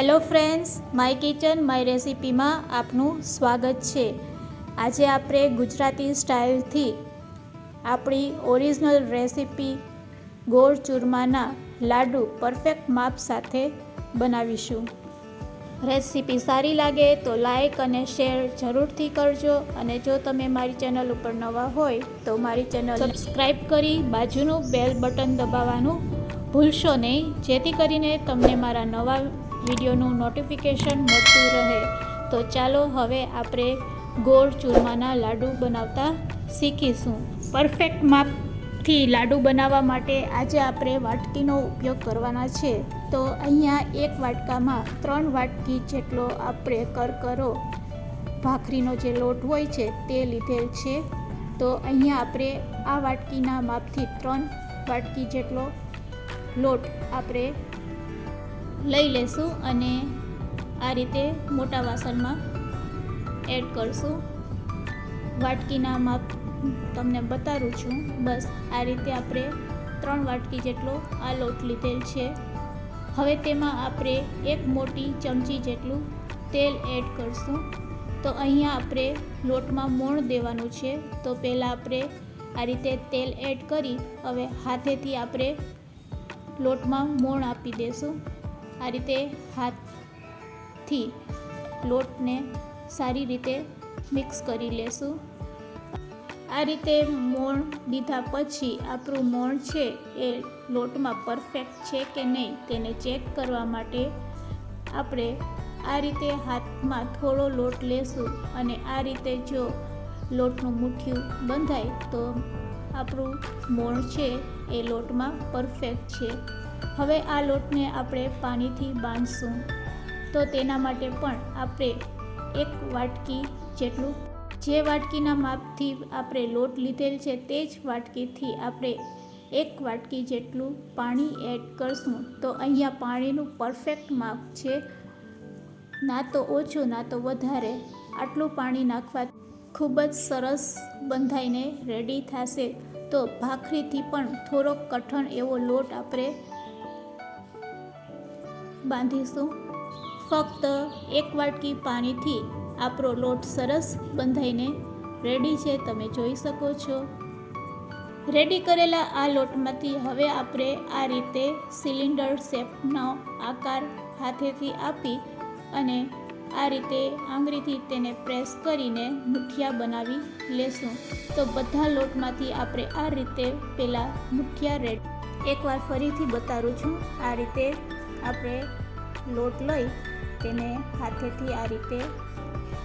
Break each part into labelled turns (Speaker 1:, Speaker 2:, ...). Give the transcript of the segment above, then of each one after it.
Speaker 1: Hello friends, my kitchen, my રેસિપીમાં આપનું સ્વાગત છે. આજે આપણે ગુજરાતી સ્ટાઇલથી આપણી ઓરિજિનલ રેસિપી ગોળ ચૂરમાના લાડુ પરફેક્ટ માપ સાથે બનાવીશું. રેસિપી સારી લાગે તો લાઈક અને શેર જરૂરથી કરજો અને જો તમે મારી ચેનલ ઉપર નવા હોય તો મારી ચેનલ સબસ્ક્રાઈબ કરી બાજુનું બેલ બટન દબાવવાનું ભૂલશો નહીં, જેથી કરીને તમને મારા નવા વિડીયોનું નોટિફિકેશન મળતું રહે. તો ચાલો હવે આપણે ગોળ ચૂરમાના લાડુ બનાવતા શીખીશું. પરફેક્ટ માપથી લાડુ બનાવવા માટે આજે આપણે વાટકીનો ઉપયોગ કરવાના છે. તો અહીંયા એક વાટકામાં ત્રણ વાટકી જેટલો આપણે કરકરો ભાખરીનો જે લોટ હોય છે તે લીધેલ છે. તો અહીંયા આપણે આ વાટકીના માપથી ત્રણ વાટકી જેટલો લોટ આપણે લઈ લેશું અને આ રીતે મોટા વાસણમાં એડ કરશું. વાટકીના માપ તમને બતાવું છું. બસ આ રીતે આપણે ત્રણ વાટકી જેટલો આ લોટ લીધેલ છે. હવે તેમાં આપણે એક મોટી ચમચી જેટલું તેલ એડ કરશું. તો અહીંયા આપણે લોટમાં મોણ દેવાનું છે. તો પહેલાં આપણે આ રીતે તેલ એડ કરી હવે હાથેથી આપણે લોટમાં મોણ આપી દેશું. આ રીતે હાથથી લોટને સારી રીતે મિક્સ કરી લેશું. આ રીતે મોણ દીધા પછી આપણું મોણ છે એ લોટમાં પરફેક્ટ છે કે નહીં તેને ચેક કરવા માટે આપણે આ રીતે હાથમાં થોડો લોટ લેશું અને આ રીતે જો લોટનું મુઠ્ઠિયું બંધાય તો આપણું મોણ છે એ લોટમાં પરફેક્ટ છે. હવે આ લોટને આપણે પાણીથી બાંધશું. તો તેના માટે પણ આપણે એક વાટકી જેટલું, જે વાટકીના માપથી આપણે લોટ લીધેલ છે તે જ વાટકીથી આપણે એક વાટકી જેટલું પાણી એડ કરશું. તો અહીંયા પાણીનું પરફેક્ટ માપ છે. ના તો ઓછું, ના તો વધારે. આટલું પાણી નાખવા ખૂબ જ સરસ બંધાઈને રેડી થશે. તો ભાખરીથી પણ થોડોક કઠણ એવો લોટ આપણે બાંધીશું. ફક્ત એક વાટકી પાણીથી આપણો લોટ સરસ બંધાઈને રેડી છે, તમે જોઈ શકો છો. રેડી કરેલા આ લોટમાંથી હવે આપણે આ રીતે સિલિન્ડર શેપનો આકાર હાથેથી આપી અને આ રીતે આંગળીથી તેને પ્રેસ કરીને મુઠિયા બનાવી લેશું. તો બધા લોટમાંથી આપણે આ રીતે પહેલાં મુઠિયા રેડ એકવાર ફરીથી બતાવું છું, આ રીતે આપણે લોટ લઈ તેને હાથેથી આ રીતે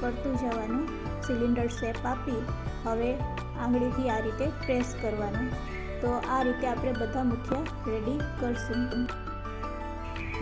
Speaker 1: કરતું જવાનું. સિલિન્ડર શેપ આપી હવે આંગળીથી આ રીતે પ્રેસ કરવાનું. તો આ રીતે આપણે બધા મુઠિયા રેડી કરશું.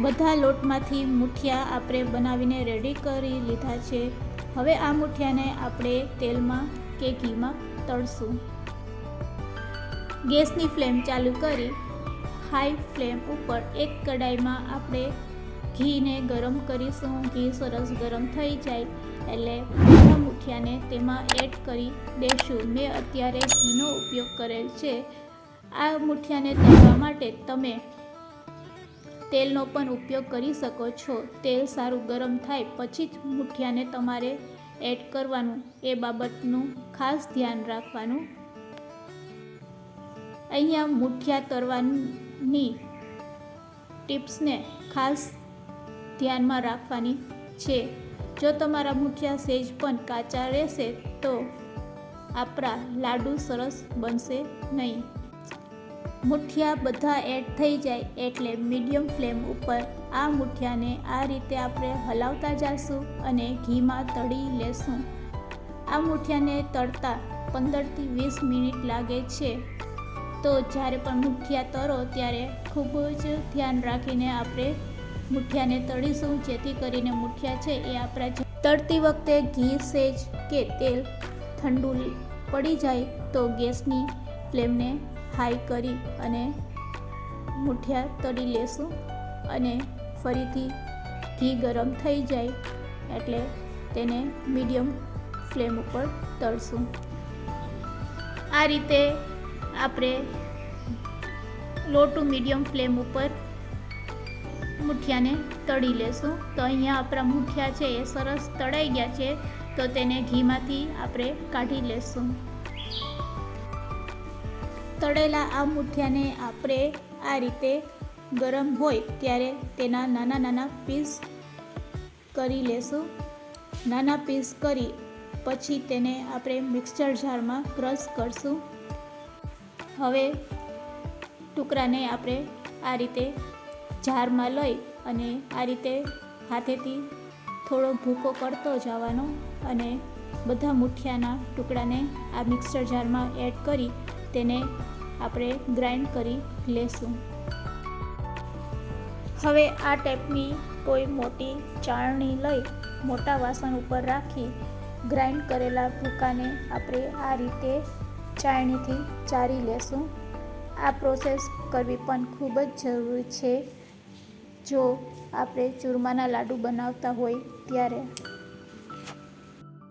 Speaker 1: બધા લોટમાંથી મુઠિયા આપણે બનાવીને રેડી કરી લીધા છે. હવે આ મુઠિયાને આપણે તેલમાં કે ઘીમાં તળશું. ગેસની ફ્લેમ ચાલુ કરી હાઈ ફ્લેમ ઉપર એક કડાઈમાં આપણે ઘીને ગરમ કરીશું. ઘી સરસ ગરમ થઈ જાય એટલે બધા મુઠિયાને તેમાં એડ કરી દેશું. મેં અત્યારે ઘીનો ઉપયોગ કરેલ છે. આ મુઠિયાને તળવા માટે તમે તેલનો પણ ઉપયોગ કરી શકો છો. તેલ સારું ગરમ થાય પછી જ મુઠિયાને તમારે એડ કરવાનું. એ બાબતનું ખાસ ધ્યાન રાખવાનું. અહીંયા મુઠિયા તરવાની ટિપ્સને ખાસ ધ્યાનમાં રાખવાની છે. જો તમારા મુઠિયા સેજ પણ કાચા રહેશે, તો આપણા લાડુ સરસ બનશે નહીં. મુઠિયા બધા એડ થઈ જાય એટલે મીડિયમ ફ્લેમ ઉપર આ મુઠિયાને આ રીતે આપણે હલાવતા જઈશું અને ઘીમાં તળી લેશું. આ મુઠિયાને તળતા પંદરથી વીસ મિનિટ લાગે છે. તો જ્યારે પણ મુઠિયા તરો ત્યારે ખૂબ જ ધ્યાન રાખીને આપણે મુઠિયાને તળીશું. જેથી કરીને મુઠિયા છે એ આપણા તળતી વખતે ઘી, સેજ કે તેલ ઠંડુ પડી જાય તો ગેસની ફ્લેમને હાઈ કરી અને મુઠિયા તળી લેશું અને ફરીથી ઘી ગરમ થઈ જાય એટલે તેને મીડિયમ ફ્લેમ ઉપર તળશું. આ રીતે આપણે લો ટુ મીડિયમ ફ્લેમ ઉપર મુઠિયાને તળી લેશું. તો અહીંયા આપણા મુઠિયા છે એ સરસ તળાઈ ગયા છે. તો તેને ઘીમાંથી આપણે કાઢી લેશું. તળેલા આ મુઠિયાને આપણે આ રીતે ગરમ હોય ત્યારે તેના નાના નાના પીસ કરી લેશું. નાના પીસ કરી પછી તેને આપણે મિક્સચર જારમાં ક્રશ કરશું. હવે ટુકડાને આપણે આ રીતે જારમાં લઈ અને આ રીતે હાથેથી થોડો ભૂકો કરતો જવાનો અને બધા મુઠિયાના ટુકડાને આ મિક્સર જારમાં એડ કરી તેને આપણે ગ્રાઇન્ડ કરી લેશું. હવે આ ટાઈપની કોઈ મોટી ચાળણી લઈ મોટા વાસણ ઉપર રાખી ગ્રાઇન્ડ કરેલા ભૂકાને આપણે આ રીતે ચાળણીથી ચારી લેશું. આ પ્રોસેસ કરવી પણ ખૂબ જ જરૂરી છે. જો આપણે ચૂરમાના લાડુ બનાવતા હોય ત્યારે.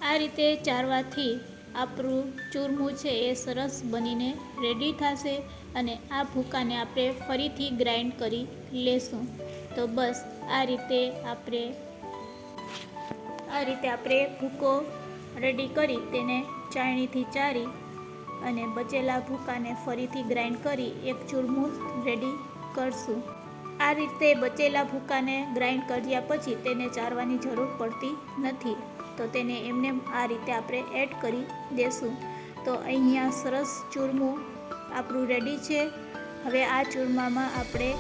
Speaker 1: આ રીતે ચારવાથી આપણું ચૂરમું છે એ સરસ બનીને રેડી થશે અને આ ભૂકાને આપણે ફરીથી ગ્રાઇન્ડ કરી લેશું. તો બસ, આ રીતે આપણે, આ રીતે આપણે ભૂકો રેડી કરી તેને ચાળણીથી ચારી અને બચેલા ભૂકાને ફરીથી ગ્રાઇન્ડ કરી એક ચૂરમું રેડી કરશું. આ રીતે બચેલા ભૂકાને ગ્રાઇન્ડ કર્યા પછી તેને ચારવાની જરૂર પડતી નથી. તો તેને એમને આ રીતે આપણે એડ કરી દેશું. તો અહીંયા સરસ ચૂરમું આપણું રેડી છે. હવે આ ચૂરમામાં આપણે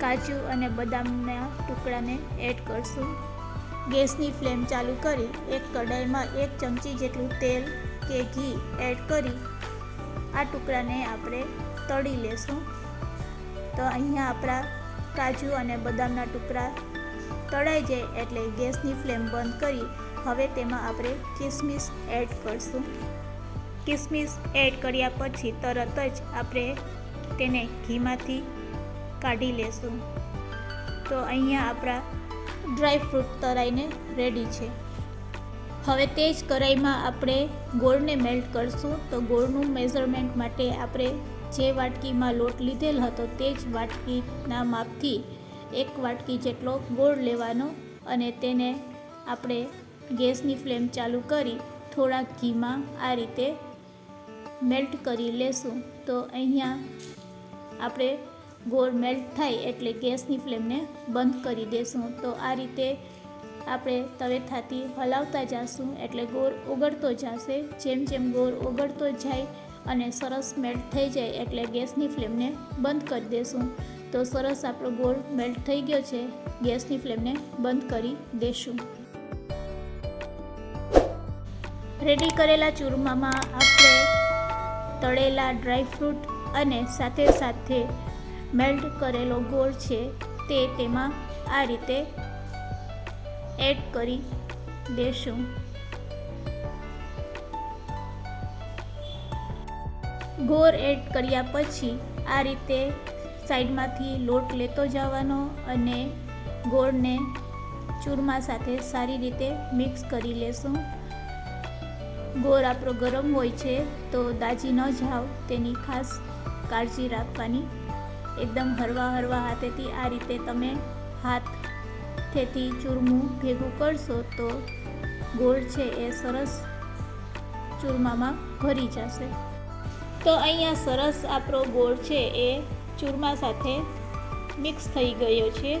Speaker 1: કાજુ અને બદામના ટુકડાને એડ કરશું. ગેસની ફ્લેમ ચાલુ કરી એક કઢાઈમાં એક ચમચી જેટલું તેલ કે ઘી એડ કરી આ ટુકડાને આપણે તળી લેશું. તો અહીંયા આપણા કાજુ અને બદામના ટુકડા તળાઈ જાય એટલે ગેસની ફ્લેમ બંધ કરી હવે તેમાં આપણે કિસમિસ એડ કરશું. કિસમિસ એડ કર્યા પછી તરત જ આપણે તેને ઘીમાંથી કાઢી લેશું. તો અહીંયા આપણા ડ્રાય ફ્રૂટ તરાઈને રેડી છે. હવે તે જ કઢાઈમાં આપણે ગોળને મેલ્ટ કરશું. તો ગોળનું મેઝરમેન્ટ માટે આપણે જે વાટકીમાં લોટ લીધેલ હતો તે જ વાટકીના માપથી એક વાટકી જેટલો ગોળ લેવાનો અને તેને આપણે ગેસની ફ્લેમ ચાલુ કરી થોડા ઘીમાં આ રીતે મેલ્ટ કરી લેશું. તો અહીંયા આપણે ગોળ મેલ્ટ થાય એટલે ગેસની ફ્લેમને બંધ કરી દેશું. તો આ રીતે આપણે તવેથાથી હલાવતા જઈશું એટલે ગોળ ઓગળતો જશે. જેમ જેમ ગોળ ઓગળતો જાય અને સરસ મેલ્ટ થઈ જાય એટલે ગેસની ફ્લેમને બંધ કરી દેશું. તો સરસ આપણો ગોળ મેલ્ટ થઈ ગયો છે. ગેસની ફ્લેમને બંધ કરી દેશું. રેડી કરેલા ચૂરમામાં આપણે તળેલા ડ્રાય ફ્રૂટ અને સાથે સાથે મેલ્ટ કરેલો ગોળ છે તે તેમાં આ રીતે એડ કરી દેશું. ગોળ એડ કર્યા પછી આ રીતે સાઈડમાંથી લોટ લેતો જવાનો અને ગોળને ચૂરમા સાથે સારી રીતે મિક્સ કરી લેશું. ગોળ આપણો ગરમ હોય છે તો દાજી ન જાવ, તેની ખાસ કાળજી રાખવાની. એકદમ હરવા હરવા હાથેથી આ રીતે તમે હાથેથી ચૂરમું ભેગું કરશો તો ગોળ છે એ સરસ ચૂરમામાં ભરી જશે. તો અહીંયા સરસ આપણો ગોળ છે એ ચૂરમા સાથે મિક્સ થઈ ગયો છે.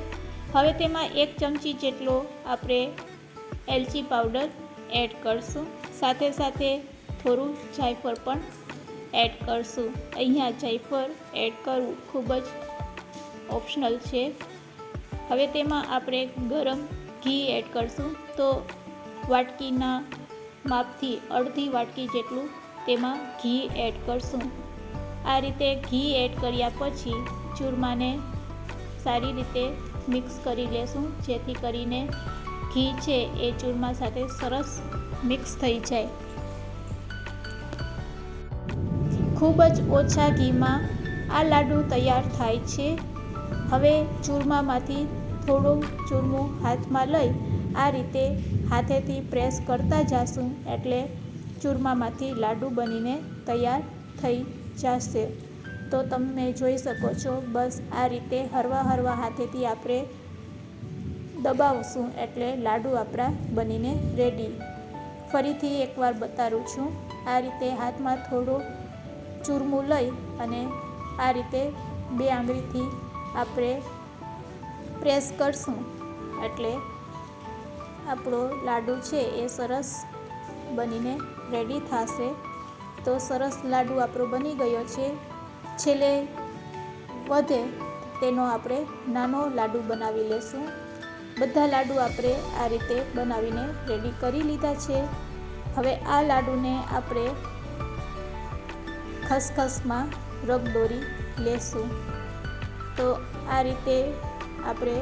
Speaker 1: હવે તેમાં એક ચમચી જેટલો આપણે એલચી પાવડર એડ કરશું. સાથે સાથે થોડું જાયફળ પણ એડ કરશું. અહીંયા જાયફળ એડ કરવું ખૂબ જ ઓપ્શનલ છે. હવે તેમાં આપણે ગરમ ઘી એડ કરશું. તો વાટકીના માપથી અડધી વાટકી જેટલું તેમાં ઘી એડ કરશું. આ રીતે ઘી એડ કર્યા પછી ચૂરમાને સારી રીતે મિક્સ કરી લેશું, જેથી કરીને ઘી છે એ ચૂરમા સાથે સરસ મિક્સ થઈ જાય. ખૂબ જ ઓછા ઘીમાં આ લાડુ તૈયાર થાય છે. હવે ચૂરમામાંથી થોડું ચૂરમું હાથમાં લઈ આ રીતે હાથેથી પ્રેસ કરતા જાશું એટલે ચૂરમામાંથી લાડુ બનીને તૈયાર થઈ જશે. તો તમે જોઈ શકો છો, બસ આ રીતે હરવા હરવા હાથેથી આપણે દબાવશું એટલે લાડુ આપણા બનીને રેડી ફરીથી એકવાર બતાવું છું, આ રીતે હાથમાં થોડું ચૂરમું લઈ અને આ રીતે બે આંગળીથી આપણે પ્રેસ કરશું. એટલે આપણો લાડુ છે એ સરસ બનીને રેડી થશે. તો સરસ લાડુ આપણો બની ગયો છે. છેલ્લે વધે તેનો આપણે નાનો લાડુ બનાવી લેશું. બધા લાડુ આપણે આ રીતે બનાવીને રેડી કરી લીધા છે. હવે આ લાડુને આપણે ખસખસમાં રગદોરી લેશું. તો આ રીતે આપણે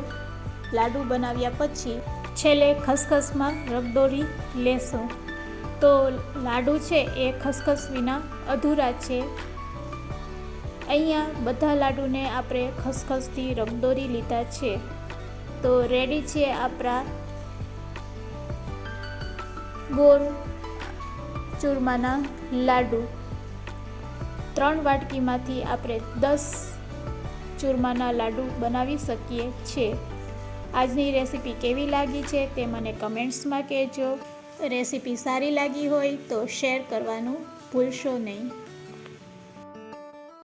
Speaker 1: લાડુ બનાવ્યા પછી છેલ્લે ખસખસમાં રગદોરી લેશું. તો લાડુ છે એ ખસખસ વિના અધૂરા છે. અહીંયા બધા લાડુને આપણે ખસખસથી રગદોરી લીધા છે. તો રેડી છે આપણા ગોળ ચૂરમાના લાડુ. ત્રણ વાટકીમાંથી આપણે દસ ચૂરમાના લાડુ બનાવી શકીએ છીએ. આજની રેસીપી કેવી લાગી છે તે મને કમેન્ટ્સમાં કહેજો. રેસીપી સારી લાગી હોય તો શેર કરવાનું ભૂલશો નહીં.